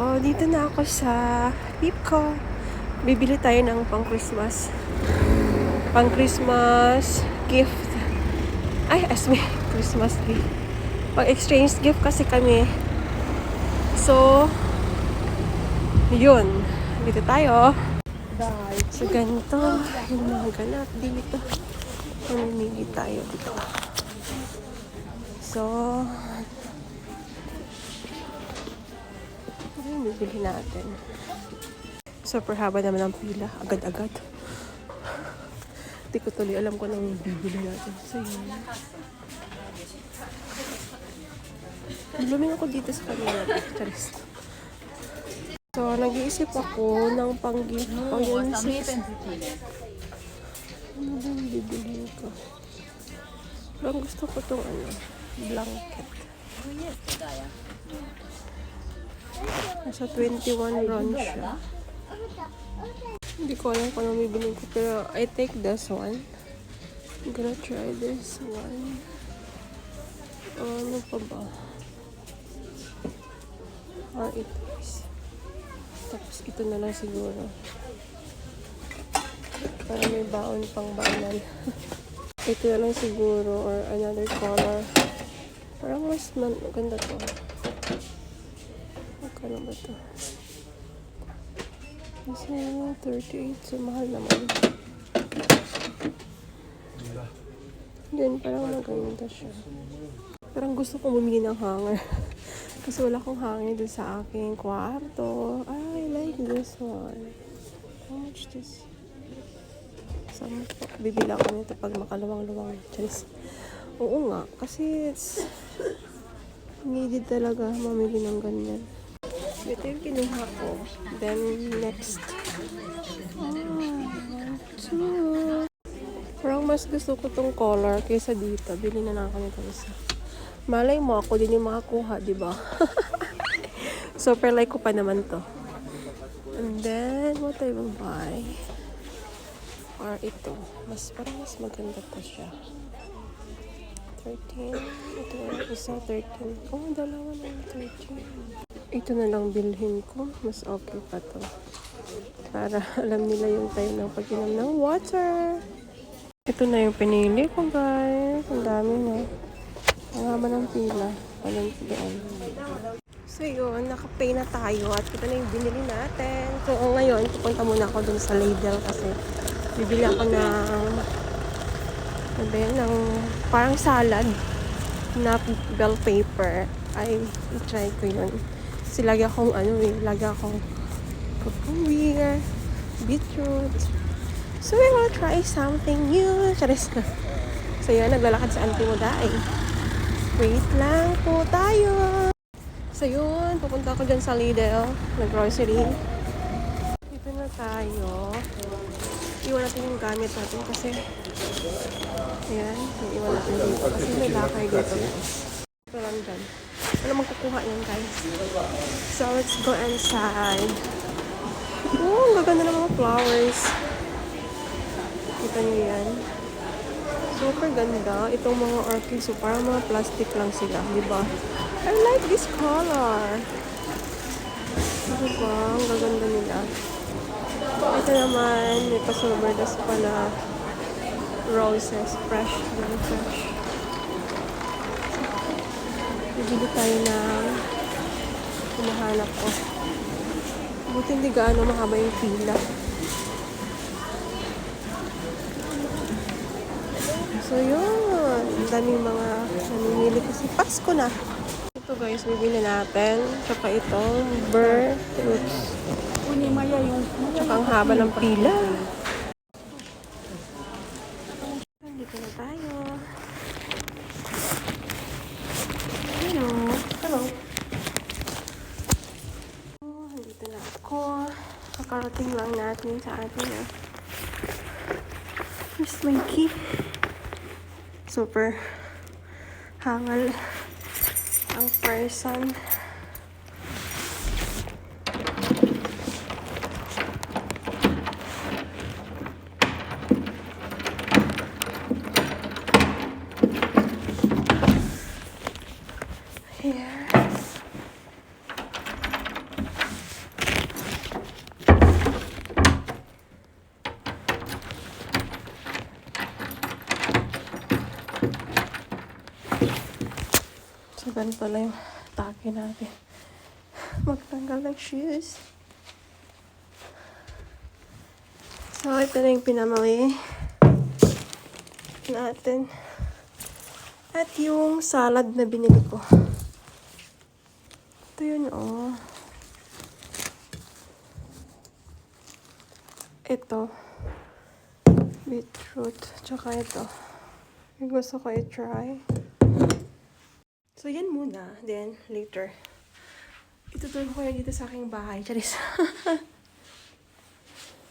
So, dito na ako sa Pipco. Bibili tayo ng pang Christmas. Pang Christmas gift. Ay, as me, Christmas gift. Pang exchange gift kasi kami. So, yun. Dito tayo. So, ganito. Yung mga ganap dito. Mamimili tayo dito. So, ano yung bibili natin? Super haba naman ang pila. Agad-agad. Hindi ko tuloy alam kung anong bibili natin. So, yun. Blooming ako dito sa kanila. Charis. So, nag-iisip ako ng pang-gift. Pang yun, sis. Ano ba yung bibili ko? Parang gusto ko itong ano, blanket. Nasa 21 ron siya. Hindi ko alam kung anong bibili ko. Pero I take this one. I'm gonna try this one. Oh, ano pa ba? Ah, ito is. Tapos ito na lang siguro. Para may baon pang baonan. ito na lang siguro or another color. Parang mas man ganda to. Magkano ba to? Kasi 38. So, mahal naman. Yan, parang maganda siya. Parang gusto kong bumili ng hanger. Kasi wala akong hanger dun sa aking kwarto. I like this one. How much this? Saan po? Bibila ko nito pag makaluwang-luwang. Charis. Oo nga. Kasi it's needed talaga mamili ng ganyan. Ito yung kinuha ko. Then, next. Ah, two. Parang mas gusto ko tong color kaysa dito. Bili na lang ako nito isa. Malay mo, ako din yung makakuha, di ba? Super like ko pa naman to. And then, what I will buy? Or ito. Mas, parang mas maganda pa siya. 13. Ito, isa 13. Oh, dalawa na yung 13. Ito na lang bilhin ko. Mas okay pa to. Para alam nila yung time ng pag-inom ng water. Ito na yung pinili ko, guys. Ang dami na. Ang haba ng pila. Walang doon. So yun, nakapay na tayo at ito na yung binili natin. So ngayon, pupunta muna ako dun sa Lidl kasi bibili ako ng ano ng parang salad na bell paper. Ay, i-try ko yun. Kasi lagi akong ano eh, lagi akong cucumber, beetroot. So we will try something new. Charis na. So yun, naglalakad sa auntie mo dahil. Wait lang po tayo. So yun, pupunta ako dyan sa Lidl, nag-grocery. Dito na tayo. Iwan natin yung gamit natin kasi ayan, iwan natin dito kasi may lakay dito. Lang dyan. Wala magkukuha yan guys. So let's go inside. Oh, ang gaganda ng mga flowers. Kita niyo yan. Super ganda. Itong mga orchids, so parang mga plastic lang sila, di ba? I like this color. Di ba? Ang gaganda nila. Ito naman, may pasoberdas pa na roses. Fresh. Very fresh. Bibili tayo ng hinahanap ko. Buti hindi gaano mahaba yung pila. So yun, ang daming mga namimili kasi Pasko na. Ito guys, bibili natin. Tsaka itong burr fruits. Tsaka ang haba ng pila. Dito na tayo. Hello. Hello. Oh, Dito na ako. Kakarating lang natin sa ating ah. Where's my key? Super hangal ang person. Iban pala yung take natin. Magtanggal ng shoes. So, ito na yung pinamali natin. At yung salad na binili ko. Ito yun, oh. Ito. Beetroot. Tsaka ito. Gusto ko i-try. So, yan muna. Then, later. Itutulong ko yan dito sa aking bahay. Charis.